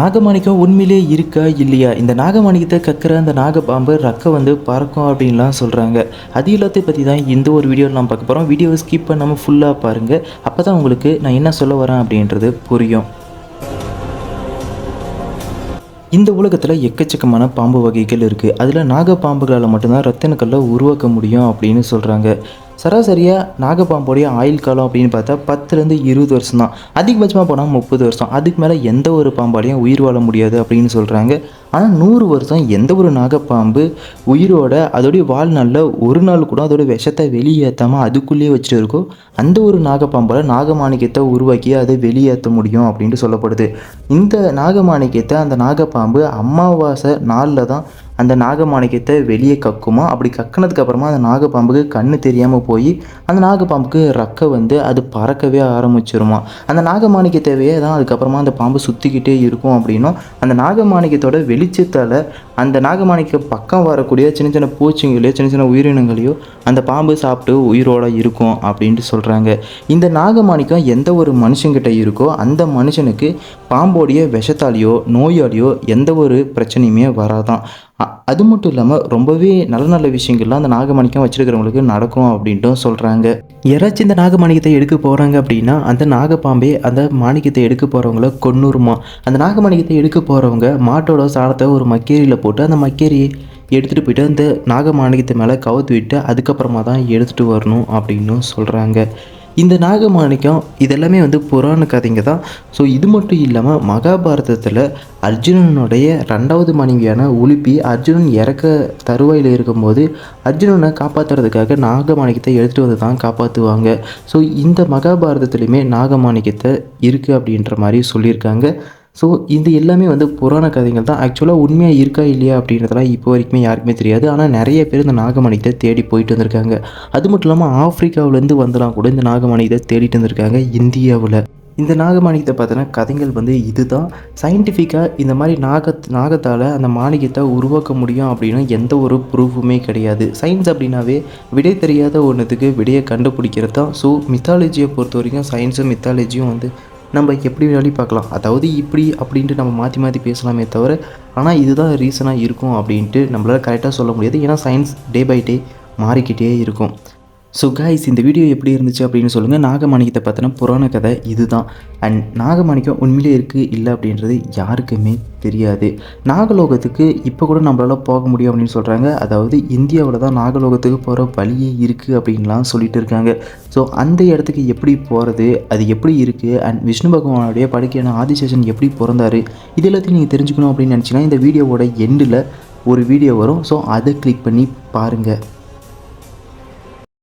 நாகமாணிக்கம் உண்மையிலே இருக்கா இல்லையா? இந்த நாகமாணிக்கத்தை கக்கிற அந்த நாகபாம்பு ரக்க வந்து பறக்கும் அப்படின்லாம் சொல்கிறாங்க அது எல்லாத்தையும் பற்றி தான் இந்த ஒரு வீடியோவில் நான் பார்க்க போகிறோம் வீடியோவை ஸ்கிப் பண்ணாமல் ஃபுல்லாக பாருங்கள் அப்போ தான் உங்களுக்கு நான் என்ன சொல்ல வரேன் அப்படின்றது புரியும். இந்த உலகத்தில் எக்கச்சக்கமான பாம்பு வகைகள் இருக்குது அதில் நாகப்பாம்புகளால் மட்டும்தான் ரத்தினக்கல்லை உருவாக்க முடியும் அப்படின்னு சொல்கிறாங்க சராசரியாக நாகப்பாம்போடைய ஆயுள் காலம் அப்படின்னு பார்த்தா பத்துலேருந்து இருபது வருஷம் தான் அதிகபட்சமாக போனால் முப்பது வருஷம். அதுக்கு மேலே எந்த ஒரு பாம்பாலையும் உயிர் வாழ முடியாது அப்படின்னு சொல்கிறாங்க ஆனால் நூறு வருஷம் எந்த ஒரு நாகப்பாம்பு உயிரோட அதோடைய வாழ்நாளில் ஒரு நாள் கூட அதோட விஷத்தை வெளியேற்றாமல் அதுக்குள்ளேயே வச்சுட்டு இருக்கோ அந்த ஒரு நாகப்பாம்பால் நாகமாணிக்கத்தை உருவாக்கி அதை வெளியேற்ற முடியும் அப்படின்ட்டு சொல்லப்படுது. இந்த நாகமாணிக்கத்தை அந்த நாகப்பாம்பு அமாவாசை நாளில் தான் அந்த நாகமாணிக்கத்தை வெளியே கக்குமா அப்படி கக்குனதுக்கு அப்புறமா அந்த நாகப்பாம்புக்கு கண்ணு தெரியாமல் போய் அந்த நாகப்பாம்புக்கு ரக்கை வந்து அது பறக்கவே ஆரம்பிச்சிருமா. அந்த நாகமாணிக்கத்தையே தான் அதுக்கப்புறமா அந்த பாம்பு சுற்றிக்கிட்டே இருக்கும் அப்படின்னும் அந்த நாகமாணிக்கத்தோட வெளிச்சத்தால் அந்த நாகமாணிக்க பக்கம் வரக்கூடிய சின்ன சின்ன பூச்சிங்களையோ சின்ன சின்ன உயிரினங்களையோ அந்த பாம்பு சாப்பிட்டு உயிரோட இருக்கும் அப்படின்ட்டு சொல்கிறாங்க இந்த நாகமாணிக்கம் எந்த ஒரு மனுஷங்கிட்ட இருக்கோ அந்த மனுஷனுக்கு பாம்போடைய விஷத்தாலேயோ நோயாலேயோ எந்த ஒரு பிரச்சனையுமே வராதான். அது மட்டும் இல்லாமல் ரொம்பவே நல்ல நல்ல விஷயங்கள்லாம் அந்த நாகமாணிக்கம் வச்சுருக்கிறவங்களுக்கு நடக்கும் அப்படின்ட்டும் சொல்கிறாங்க யாராச்சும் இந்த நாகமாணிக்கத்தை எடுக்க போகிறாங்க அப்படின்னா அந்த நாகப்பாம்பே அந்த மாணிக்கத்தை எடுக்க போகிறவங்கள கொன்னுருமா? அந்த நாகமாணிக்கத்தை எடுக்க போகிறவங்க மாட்டோட சாணத்தை ஒரு மக்கேரியில் போட்டு அந்த மக்கேரியை எடுத்துகிட்டு போயிட்டு அந்த நாகமாணிக்கத்தை மேலே கவுத்து விட்டு அதுக்கப்புறமா தான் எடுத்துகிட்டு வரணும் அப்படின்னும் சொல்கிறாங்க இந்த நாகமாணிக்கம் இதெல்லாமே வந்து புராண கதைங்க தான். ஸோ இது மட்டும் இல்லாமல் மகாபாரதத்தில் அர்ஜுனனுடைய ரெண்டாவது மனைவியான உலுப்பி அர்ஜுனன் இறக்க தருவாயில் இருக்கும்போது அர்ஜுனனை காப்பாற்றுறதுக்காக நாகமாணிக்கத்தை எடுத்துகிட்டு வந்து தான் காப்பாற்றுவாங்க ஸோ இந்த மகாபாரதத்துலேயுமே நாகமாணிக்கத்தை இருக்குது அப்படின்ற மாதிரி சொல்லியிருக்காங்க. ஸோ இது எல்லாமே வந்து புராண கதைகள் தான். ஆக்சுவலாக உண்மையாக இருக்கா இல்லையா அப்படின்றதெல்லாம் இப்போ வரைக்குமே யாருக்குமே தெரியாது. ஆனால் நிறைய பேர் இந்த நாகமணித்தை தேடி போயிட்டு வந்திருக்காங்க. அது மட்டும் இல்லாமல் ஆஃப்ரிக்காவிலேருந்து வந்தெல்லாம் கூட இந்த நாகமணித்தை தேடிட்டு வந்திருக்காங்க இந்தியாவில். இந்த நாகமாணிக்கத்தை பார்த்தோன்னா கதைகள் வந்து இதுதான். சயின்டிஃபிக்காக இந்த மாதிரி நாக நாகத்தால் அந்த மாணிக்கத்தை உருவாக்க முடியும் அப்படின்னு எந்த ஒரு ப்ரூஃபுமே கிடையாது. சயின்ஸ் அப்படின்னாவே விடை தெரியாத ஒன்றுத்துக்கு விடையை கண்டுபிடிக்கிறது தான் ஸோ மித்தாலஜியை பொறுத்த வரைக்கும் சயின்ஸும் மித்தாலஜியும் வந்து நம்ம எப்படி வேலையும் பார்க்கலாம். அதாவது இப்படி அப்படின்ட்டு நம்ம மாற்றி மாற்றி பேசலாமே தவிர ஆனால் இதுதான் ரீசனாக இருக்கும் அப்படின்ட்டு நம்மளால் கரெக்டாக சொல்ல முடியாது. ஏன்னா சயின்ஸ் டே பை டே மாறிக்கிட்டே இருக்கும். ஸோ காய்ஸ் இந்த வீடியோ எப்படி இருந்துச்சு அப்படின்னு சொல்லுங்கள் நாகமாணிக்கத்தை பார்த்தோன்னா புராண கதை இதுதான். அண்ட் நாகமாணிக்கம் உண்மையிலே இருக்குது இல்லை அப்படின்றது யாருக்குமே தெரியாது. நாகலோகத்துக்கு இப்போ கூட நம்மளால் போக முடியும் அப்படின்னு சொல்கிறாங்க அதாவது இந்தியாவில் தான் நாகலோகத்துக்கு போகிற வழியே இருக்குது அப்படின்லாம் சொல்லிட்டு இருக்காங்க. ஸோ அந்த இடத்துக்கு எப்படி போகிறது அது எப்படி இருக்குது அண்ட் விஷ்ணு பகவானுடைய படுக்கையான ஆதிசேஷன் எப்படி பிறந்தாரு? இது எல்லாத்தையும் நீங்கள் தெரிஞ்சுக்கணும் அப்படின்னு நினச்சிங்கன்னா இந்த வீடியோவோட எண்டில் ஒரு வீடியோ வரும். ஸோ அதை கிளிக் பண்ணி பாருங்கள்